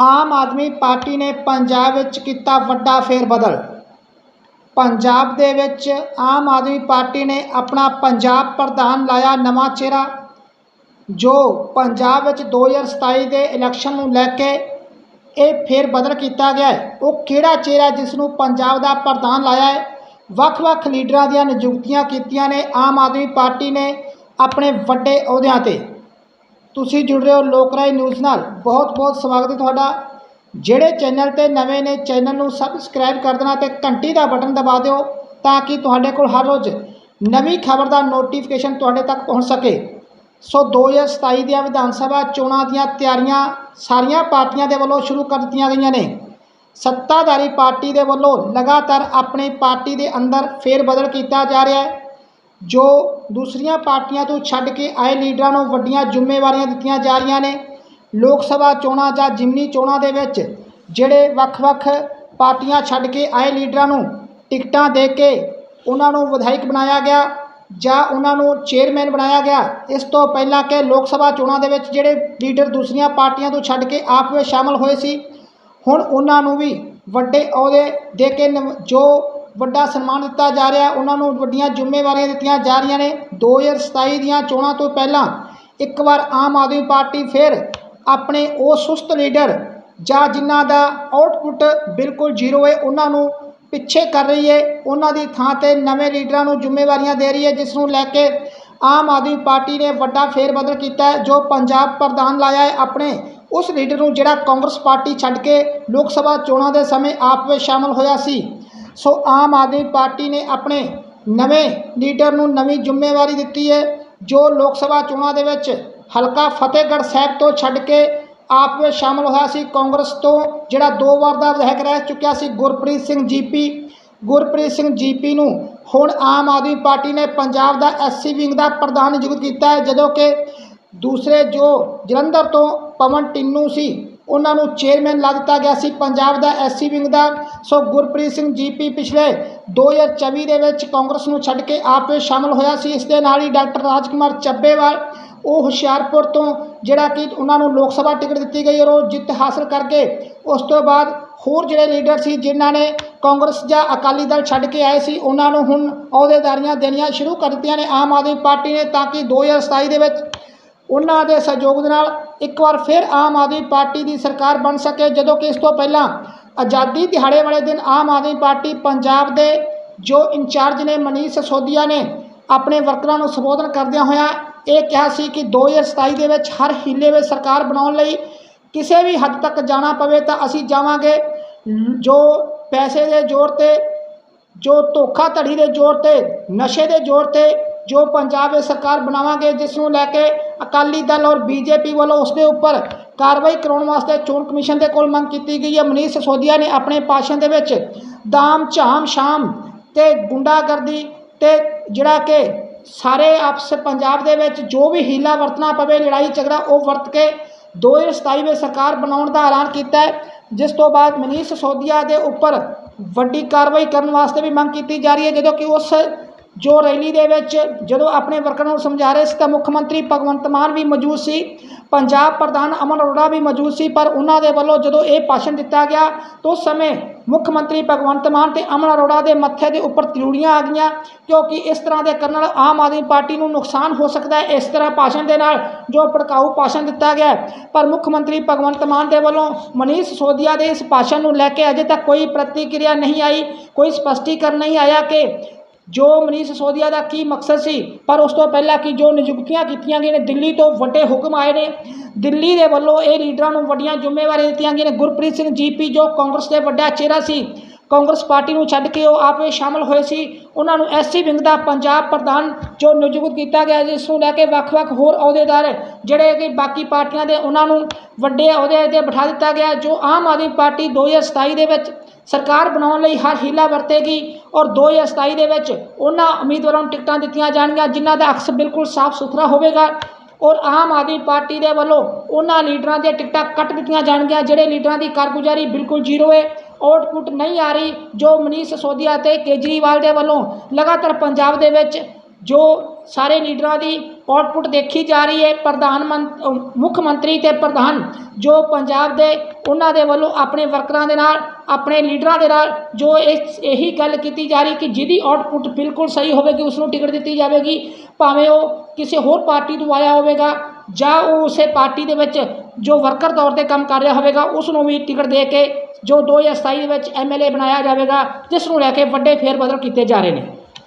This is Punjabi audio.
ਆਮ ਆਦਮੀ ਪਾਰਟੀ ਨੇ ਪੰਜਾਬ ਵਿੱਚ ਕੀਤਾ ਵੱਡਾ ਫੇਰਬਦਲ। ਪੰਜਾਬ ਦੇ ਵਿੱਚ ਆਮ ਆਦਮੀ ਪਾਰਟੀ ਨੇ ਆਪਣਾ ਪੰਜਾਬ ਪ੍ਰਧਾਨ ਲਾਇਆ ਨਵਾਂ ਚਿਹਰਾ, ਜੋ ਪੰਜਾਬ ਵਿੱਚ 2027 ਦੇ ਇਲੈਕਸ਼ਨ ਨੂੰ ਲੈ ਕੇ ਇਹ ਫੇਰ ਬਦਲ ਕੀਤਾ ਗਿਆ ਹੈ। ਉਹ ਕਿਹੜਾ ਚਿਹਰਾ ਜਿਸ ਨੂੰ ਪੰਜਾਬ ਦਾ ਪ੍ਰਧਾਨ ਲਾਇਆ ਹੈ? ਵੱਖ-ਵੱਖ ਲੀਡਰਾਂ ਦੀਆਂ ਨਿਯੁਕਤੀਆਂ ਕੀਤੀਆਂ ਨੇ। ਆਮ ਆਦਮੀ ਪਾਰਟੀ ਨੇ ਆਪਣੇ ਵੱਡੇ ਅਹੁਦਿਆਂ ਤੇ ਤੁਸੀਂ ਜੁੜ ਰਹੇ ਹੋ ਲੋਕ ਰਾਏ ਨਿਊਜ਼ ਨਾਲ। ਬਹੁਤ-ਬਹੁਤ ਸਵਾਗਤ ਹੈ ਤੁਹਾਡਾ। ਜਿਹੜੇ ਚੈਨਲ ਤੇ ਨਵੇਂ ਨੇ, ਚੈਨਲ ਨੂੰ ਸਬਸਕ੍ਰਾਈਬ ਕਰ ਦੇਣਾ ਤੇ ਘੰਟੀ ਦਾ ਬਟਨ ਦਬਾ ਦਿਓ ਤਾਂ ਕਿ ਤੁਹਾਡੇ ਕੋਲ ਹਰ ਰੋਜ਼ ਨਵੀਂ ਖਬਰ ਦਾ ਨੋਟੀਫਿਕੇਸ਼ਨ ਤੁਹਾਡੇ ਤੱਕ ਪਹੁੰਚ ਸਕੇ। ਸੋ 2027 ਦੀਆਂ ਵਿਧਾਨ ਸਭਾ ਚੋਣਾਂ ਦੀਆਂ ਤਿਆਰੀਆਂ ਸਾਰੀਆਂ ਪਾਰਟੀਆਂ ਦੇ ਵੱਲੋਂ ਸ਼ੁਰੂ ਕਰ ਦਿੱਤੀਆਂ ਗਈਆਂ ਨੇ। ਸੱਤਾਧਾਰੀ ਪਾਰਟੀ ਦੇ ਵੱਲੋਂ ਲਗਾਤਾਰ ਆਪਣੀ ਪਾਰਟੀ ਦੇ ਅੰਦਰ ਫੇਰ ਬਦਲ ਕੀਤਾ ਜਾ ਰਿਹਾ ਹੈ। ਜੋ ਦੂਸਰੀਆਂ ਪਾਰਟੀਆਂ ਤੋਂ ਛੱਡ ਕੇ ਆਏ ਲੀਡਰਾਂ ਨੂੰ ਵੱਡੀਆਂ ਜ਼ਿੰਮੇਵਾਰੀਆਂ ਦਿੱਤੀਆਂ ਜਾ ਰਹੀਆਂ ਨੇ, ਲੋਕ ਸਭਾ ਚੋਣਾਂ ਜਾਂ ਜਿਮਨੀ ਚੋਣਾਂ ਦੇ ਵਿੱਚ ਜਿਹੜੇ ਵੱਖ-ਵੱਖ ਪਾਰਟੀਆਂ ਛੱਡ ਕੇ ਆਏ ਲੀਡਰਾਂ ਨੂੰ ਟਿਕਟਾਂ ਦੇ ਕੇ ਉਹਨਾਂ ਨੂੰ ਵਿਧਾਇਕ ਬਣਾਇਆ ਗਿਆ ਜਾਂ ਉਹਨਾਂ ਨੂੰ ਚੇਅਰਮੈਨ ਬਣਾਇਆ ਗਿਆ, ਇਸ ਤੋਂ ਪਹਿਲਾਂ ਕਿ ਲੋਕ ਸਭਾ ਚੋਣਾਂ ਦੇ ਵਿੱਚ ਜਿਹੜੇ ਲੀਡਰ ਦੂਸਰੀਆਂ ਪਾਰਟੀਆਂ ਤੋਂ ਛੱਡ ਕੇ ਆਪ ਵਿੱਚ ਸ਼ਾਮਲ ਹੋਏ ਸੀ, ਹੁਣ ਉਹਨਾਂ ਨੂੰ ਵੀ ਵੱਡੇ ਅਹੁਦੇ ਦੇ ਕੇ ਨਵ- ਜੋ ਵੱਡਾ ਸਨਮਾਨ ਦਿੱਤਾ ਜਾ ਰਿਹਾ। ਉਹਨਾਂ ਨੂੰ ਵੱਡੀਆਂ ਜ਼ਿੰਮੇਵਾਰੀਆਂ ਦਿੱਤੀਆਂ ਜਾ ਰਹੀਆਂ ਨੇ। 2027 ਦੀਆਂ ਚੋਣਾਂ ਤੋਂ ਪਹਿਲਾਂ ਇੱਕ ਵਾਰ ਆਮ ਆਦਮੀ ਪਾਰਟੀ ਫਿਰ ਆਪਣੇ ਉਹ ਸੁਸਤ ਲੀਡਰ ਜਾਂ ਜਿਨ੍ਹਾਂ ਦਾ ਆਊਟਪੁੱਟ ਬਿਲਕੁਲ ਜ਼ੀਰੋ ਹੈ, ਉਹਨਾਂ ਨੂੰ ਪਿੱਛੇ ਕਰ ਰਹੀ ਹੈ। ਉਹਨਾਂ ਦੀ ਥਾਂ ਤੇ ਨਵੇਂ ਲੀਡਰਾਂ ਨੂੰ ਜ਼ਿੰਮੇਵਾਰੀਆਂ ਦੇ ਰਹੀ ਹੈ, ਜਿਸ ਨੂੰ ਲੈ ਕੇ ਆਮ ਆਦਮੀ ਪਾਰਟੀ ਨੇ ਵੱਡਾ ਫੇਰਬਦਲ ਕੀਤਾ ਜੋ ਪੰਜਾਬ ਪ੍ਰਧਾਨ ਲਾਇਆ ਹੈ। ਆਪਣੇ ਉਸ ਲੀਡਰ ਨੂੰ ਜਿਹੜਾ ਕਾਂਗਰਸ ਪਾਰਟੀ ਛੱਡ ਕੇ ਲੋਕ ਸਭਾ ਚੋਣਾਂ ਦੇ ਸਮੇਂ ਆਪ ਵਿੱਚ ਸ਼ਾਮਲ ਹੋਇਆ ਸੀ। ਸੋ ਆਮ ਆਦਮੀ ਪਾਰਟੀ ਨੇ ਆਪਣੇ ਨਵੇਂ ਲੀਡਰ ਨੂੰ ਨਵੀਂ ਜ਼ਿੰਮੇਵਾਰੀ ਦਿੱਤੀ ਹੈ, ਜੋ ਲੋਕ ਸਭਾ ਚੋਣਾਂ ਦੇ ਵਿੱਚ ਹਲਕਾ ਫਤਿਹਗੜ੍ਹ ਸਾਹਿਬ ਤੋਂ ਛੱਡ ਕੇ ਆਪ ਵਿੱਚ ਸ਼ਾਮਲ ਹੋਇਆ ਸੀ। ਕਾਂਗਰਸ ਤੋਂ ਜਿਹੜਾ ਦੋ ਵਾਰ ਦਾ ਵਿਧਾਇਕ ਰਹਿ ਚੁੱਕਿਆ ਸੀ, ਗੁਰਪ੍ਰੀਤ ਸਿੰਘ ਜੀਪੀ। ਗੁਰਪ੍ਰੀਤ ਸਿੰਘ ਜੀਪੀ ਨੂੰ ਹੁਣ ਆਮ ਆਦਮੀ ਪਾਰਟੀ ਨੇ ਪੰਜਾਬ ਦਾ ਐਸਸੀ ਵਿੰਗ ਦਾ ਪ੍ਰਧਾਨ ਨਿਯੁਕਤ ਕੀਤਾ ਹੈ, ਜਦੋਂ ਕਿ ਦੂਸਰੇ ਜੋ ਜਲੰਧਰ ਤੋਂ ਪਵਨ ਟਿੰਨੂ ਸੀ ਉਹਨਾਂ ਨੂੰ ਚੇਅਰਮੈਨ ਲਾ ਦਿੱਤਾ ਗਿਆ ਸੀ। ਪੰਜਾਬ ਦਾ ਐਸਸੀ ਵਿੰਗ ਦਾ, ਸੋ ਗੁਰਪ੍ਰੀਤ ਸਿੰਘ ਜੀਪੀ ਪਿਛਲੇ 2024 ਦੇ ਵਿੱਚ ਕਾਂਗਰਸ ਨੂੰ ਛੱਡ ਕੇ ਆਪ ਵਿੱਚ ਸ਼ਾਮਲ ਹੋਇਆ ਸੀ। ਇਸ ਦੇ ਨਾਲ ਹੀ ਡਾਕਟਰ ਰਾਜਕੁਮਾਰ ਚੱਬੇਵਾਲ, ਉਹ ਹੁਸ਼ਿਆਰਪੁਰ ਤੋਂ ਜਿਹੜਾ ਕਿ ਉਹਨਾਂ ਨੂੰ ਲੋਕ ਸਭਾ ਟਿਕਟ ਦਿੱਤੀ ਗਈ ਔਰ ਉਹ ਜਿੱਤ ਹਾਸਲ ਕਰਕੇ ਉਸ ਤੋਂ ਬਾਅਦ ਹੋਰ ਜਿਹੜੇ ਲੀਡਰ ਸੀ ਜਿਨ੍ਹਾਂ ਨੇ ਕਾਂਗਰਸ ਜਾਂ ਅਕਾਲੀ ਦਲ ਛੱਡ ਕੇ ਆਏ ਸੀ, ਉਹਨਾਂ ਨੂੰ ਹੁਣ ਅਹੁਦੇਦਾਰੀਆਂ ਦੇਣੀਆਂ ਸ਼ੁਰੂ ਕਰ ਦਿੱਤੀਆਂ ਨੇ। ਆਮ ਆਦਮੀ ਪਾਰਟੀ ਨੇ ਤਾਂ ਕਿ 2027 ਦੇ ਵਿੱਚ ਉਹਨਾਂ ਦੇ ਸਹਿਯੋਗ ਦੇ ਨਾਲ ਇੱਕ ਵਾਰ ਫਿਰ ਆਮ ਆਦਮੀ ਪਾਰਟੀ ਦੀ ਸਰਕਾਰ ਬਣ ਸਕੇ, ਜਦੋਂ ਕਿ ਇਸ ਤੋਂ ਪਹਿਲਾਂ ਆਜ਼ਾਦੀ ਦਿਹਾੜੇ ਵਾਲੇ ਦਿਨ ਆਮ ਆਦਮੀ ਪਾਰਟੀ ਪੰਜਾਬ ਦੇ ਜੋ ਇੰਚਾਰਜ ਨੇ ਮਨੀਸ਼ ਸਸੋਦੀਆ ਨੇ ਆਪਣੇ ਵਰਕਰਾਂ ਨੂੰ ਸੰਬੋਧਨ ਕਰਦਿਆਂ ਹੋਇਆ ਇਹ ਕਿਹਾ ਸੀ ਕਿ 2027 ਦੇ ਵਿੱਚ ਹਰ ਹੀਲੇ ਵਿੱਚ ਸਰਕਾਰ ਬਣਾਉਣ ਲਈ ਕਿਸੇ ਵੀ ਹੱਦ ਤੱਕ ਜਾਣਾ ਪਵੇ ਤਾਂ ਅਸੀਂ ਜਾਵਾਂਗੇ। ਜੋ ਪੈਸੇ ਦੇ ਜ਼ੋਰ ਤੇ, ਜੋ ਧੋਖਾਧੜੀ ਦੇ ਜ਼ੋਰ ਤੇ, ਨਸ਼ੇ ਦੇ ਜ਼ੋਰ ਤੇ ਜੋ ਪੰਜਾਬ ਵਿੱਚ ਸਰਕਾਰ ਬਣਾਵਾਂਗੇ, ਜਿਸ ਨੂੰ ਲੈ ਕੇ ਅਕਾਲੀ ਦਲ ਔਰ ਬੀਜੇਪੀ ਵੱਲੋਂ ਉਸ ਦੇ ਉੱਪਰ ਕਾਰਵਾਈ ਕਰਾਉਣ ਵਾਸਤੇ ਚੋਣ ਕਮਿਸ਼ਨ ਦੇ ਕੋਲ ਮੰਗ ਕੀਤੀ ਗਈ ਹੈ। ਮਨੀਸ਼ ਸਸੋਦੀਆ ਨੇ ਆਪਣੇ ਭਾਸ਼ਣ ਦੇ ਵਿੱਚ ਦਾਮ, ਝਾਮ, ਸ਼ਾਮ ਤੇ ਗੁੰਡਾਗਰਦੀ ਤੇ ਜਿਹੜਾ ਕਿ ਸਾਰੇ ਆਪਸ ਪੰਜਾਬ ਦੇ ਵਿੱਚ ਜੋ ਵੀ ਹੀਲਾ ਵਰਤਣਾ ਪਵੇ, ਲੜਾਈ ਝਗੜਾ, ਉਹ ਵਰਤ ਕੇ 2027 ਵਿੱਚ ਸਰਕਾਰ ਬਣਾਉਣ ਦਾ ਐਲਾਨ ਕੀਤਾ ਹੈ। ਜਿਸ ਤੋਂ ਬਾਅਦ ਮਨੀਸ਼ ਸੋਦੀਆ ਦੇ ਉੱਪਰ ਵੱਡੀ ਕਾਰਵਾਈ ਕਰਨ ਵਾਸਤੇ ਵੀ ਮੰਗ ਕੀਤੀ ਜਾ ਰਹੀ ਹੈ, ਜਦੋਂ ਕਿ ਉਸ ਜੋ ਰੈਲੀ ਦੇ ਵਿੱਚ ਜਦੋਂ ਆਪਣੇ ਵਰਕਰਾਂ ਨੂੰ ਸਮਝਾ ਰਹੇ ਸੀ ਤਾਂ ਮੁੱਖ ਮੰਤਰੀ ਭਗਵੰਤ ਮਾਨ ਵੀ ਮੌਜੂਦ ਸੀ, ਪੰਜਾਬ ਪ੍ਰਧਾਨ ਅਮਨ ਅਰੋੜਾ ਵੀ ਮੌਜੂਦ ਸੀ, ਪਰ ਉਹਨਾਂ ਦੇ ਵੱਲੋਂ ਜਦੋਂ ਇਹ ਭਾਸ਼ਣ ਦਿੱਤਾ ਗਿਆ, ਤਾਂ ਉਸ ਸਮੇਂ ਮੁੱਖ ਮੰਤਰੀ ਭਗਵੰਤ ਮਾਨ ਤੇ ਅਮਨ ਅਰੋੜਾ ਦੇ ਮੱਥੇ ਦੇ ਉੱਪਰ ਤਿਲੂੜੀਆਂ ਆ ਗਈਆਂ, ਕਿਉਂਕਿ ਇਸ ਤਰ੍ਹਾਂ ਦੇ ਕਰਨ ਨਾਲ ਆਮ ਆਦਮੀ ਪਾਰਟੀ ਨੂੰ ਨੁਕਸਾਨ ਹੋ ਸਕਦਾ ਹੈ, ਇਸ ਤਰ੍ਹਾਂ ਭਾਸ਼ਣ ਦੇ ਨਾਲ ਜੋ ਭੜਕਾਊ ਭਾਸ਼ਣ ਦਿੱਤਾ ਗਿਆ ਪਰ ਮੁੱਖ ਮੰਤਰੀ ਭਗਵੰਤ ਮਾਨ ਦੇ ਵੱਲੋਂ ਮਨੀਸ਼ ਸੋਦੀਆ ਦੇ ਇਸ ਭਾਸ਼ਣ ਨੂੰ ਲੈ ਕੇ ਅਜੇ ਤੱਕ ਕੋਈ ਪ੍ਰਤੀਕਿਰਿਆ ਨਹੀਂ ਆਈ, ਕੋਈ ਸਪਸ਼ਟੀਕਰਨ ਨਹੀਂ ਆਇਆ ਕਿ ਜੋ ਮਨੀਸ਼ ਸੋਦੀਆ ਦਾ ਕੀ ਮਕਸਦ ਸੀ, ਪਰ ਉਸ ਤੋਂ ਪਹਿਲਾਂ ਕਿ ਜੋ ਨਿਯੁਕਤੀਆਂ ਕੀਤੀਆਂ ਗਈਆਂ ਨੇ, ਦਿੱਲੀ ਤੋਂ ਵੱਡੇ ਹੁਕਮ ਆਏ ਨੇ। ਦਿੱਲੀ ਦੇ ਵੱਲੋਂ ਇਹ ਲੀਡਰਾਂ ਨੂੰ ਵੱਡੀਆਂ ਜ਼ਿੰਮੇਵਾਰੀਆਂ ਦਿੱਤੀਆਂ ਗਈਆਂ ਨੇ। ਗੁਰਪ੍ਰੀਤ ਸਿੰਘ ਜੀਪੀ ਜੋ ਕਾਂਗਰਸ ਦੇ ਵੱਡਾ ਚਿਹਰਾ ਸੀ ਕਾਂਗਰਸ ਪਾਰਟੀ ਨੂੰ ਛੱਡ ਕੇ ਉਹ ਆਪ ਵਿੱਚ ਸ਼ਾਮਲ ਹੋਏ ਸੀ। ਉਹਨਾਂ ਨੂੰ ਐਸਸੀ ਵਿੰਗ ਦਾ ਪੰਜਾਬ ਪ੍ਰਧਾਨ ਜੋ ਨਿਯੁਕਤ ਕੀਤਾ ਗਿਆ, ਜਿਸ ਨੂੰ ਲੈ ਕੇ ਵੱਖ-ਵੱਖ ਹੋਰ ਅਹੁਦੇਦਾਰ ਜਿਹੜੇ ਕਿ ਬਾਕੀ ਪਾਰਟੀਆਂ ਦੇ ਉਹਨਾਂ ਨੂੰ ਵੱਡੇ ਅਹੁਦੇ ਤੇ ਬਿਠਾ ਦਿੱਤਾ ਗਿਆ, ਜੋ ਆਮ ਆਦਮੀ ਪਾਰਟੀ 2027 ਦੇ ਵਿੱਚ ਸਰਕਾਰ ਬਣਾਉਣ ਲਈ ਹਰ ਹੀਲਾ ਵਰਤੇਗੀ ਔਰ 2027 ਦੇ ਵਿੱਚ ਉਹਨਾਂ ਉਮੀਦਵਾਰਾਂ ਨੂੰ ਟਿਕਟਾਂ ਦਿੱਤੀਆਂ ਜਾਣਗੀਆਂ, ਜਿਨ੍ਹਾਂ ਦਾ ਅਕਸ ਬਿਲਕੁਲ ਸਾਫ਼ ਸੁਥਰਾ ਹੋਵੇਗਾ ਔਰ ਆਮ ਆਦਮੀ ਪਾਰਟੀ ਦੇ ਵੱਲੋਂ ਉਹਨਾਂ ਲੀਡਰਾਂ ਦੀਆਂ ਟਿਕਟਾਂ ਕੱਟ ਦਿੱਤੀਆਂ ਜਾਣਗੀਆਂ, ਜਿਹੜੇ ਲੀਡਰਾਂ ਦੀ ਕਾਰਗੁਜ਼ਾਰੀ ਬਿਲਕੁਲ ਜ਼ੀਰੋ ਹੈ। ਆਊਟਪੁੱਟ ਨਹੀਂ ਆ ਰਹੀ, ਜੋ ਮਨੀਸ਼ ਸੋਦੀਆ ਅਤੇ ਕੇਜਰੀਵਾਲ ਦੇ ਵੱਲੋਂ ਲਗਾਤਾਰ ਪੰਜਾਬ ਦੇ ਵਿੱਚ ਜੋ ਸਾਰੇ ਲੀਡਰਾਂ ਦੀ ਆਊਟਪੁੱਟ ਦੇਖੀ ਜਾ ਰਹੀ ਹੈ, ਪ੍ਰਧਾਨ ਮੁੱਖ ਮੰਤਰੀ ਤੇ ਪ੍ਰਧਾਨ, ਜੋ ਪੰਜਾਬ ਦੇ, ਉਹਨਾਂ ਦੇ ਵੱਲੋਂ ਆਪਣੇ ਵਰਕਰਾਂ ਦੇ ਨਾਲ, ਆਪਣੇ ਲੀਡਰਾਂ ਦੇ ਨਾਲ ਜੋ ਇਸ, ਇਹੀ ਗੱਲ ਕੀਤੀ ਜਾ ਰਹੀ ਕਿ ਜਿਹਦੀ ਆਊਟਪੁੱਟ ਬਿਲਕੁਲ ਸਹੀ ਹੋਵੇਗੀ ਉਸ ਨੂੰ ਟਿਕਟ ਦਿੱਤੀ ਜਾਵੇਗੀ, ਭਾਵੇਂ ਉਹ ਕਿਸੇ ਹੋਰ ਪਾਰਟੀ ਤੋਂ ਆਇਆ ਹੋਵੇਗਾ ਜਾਂ ਉਹ ਉਸੇ ਪਾਰਟੀ ਦੇ ਵਿੱਚ ਜੋ ਵਰਕਰ ਤੌਰ ਤੇ ਕੰਮ ਕਰ ਰਿਹਾ ਹੋਵੇਗਾ ਉਸ ਨੂੰ ਵੀ ਟਿਕਟ ਦੇ ਕੇ ਜੋ 2027 ਦੇ ਵਿੱਚ ਐਮਐਲਏ ਬਣਾਇਆ ਜਾਵੇਗਾ, ਜਿਸ ਨੂੰ ਲੈ ਕੇ ਵੱਡੇ ਫੇਰ ਬਦਲ ਕੀਤੇ ਜਾ ਰਹੇ ਨੇ।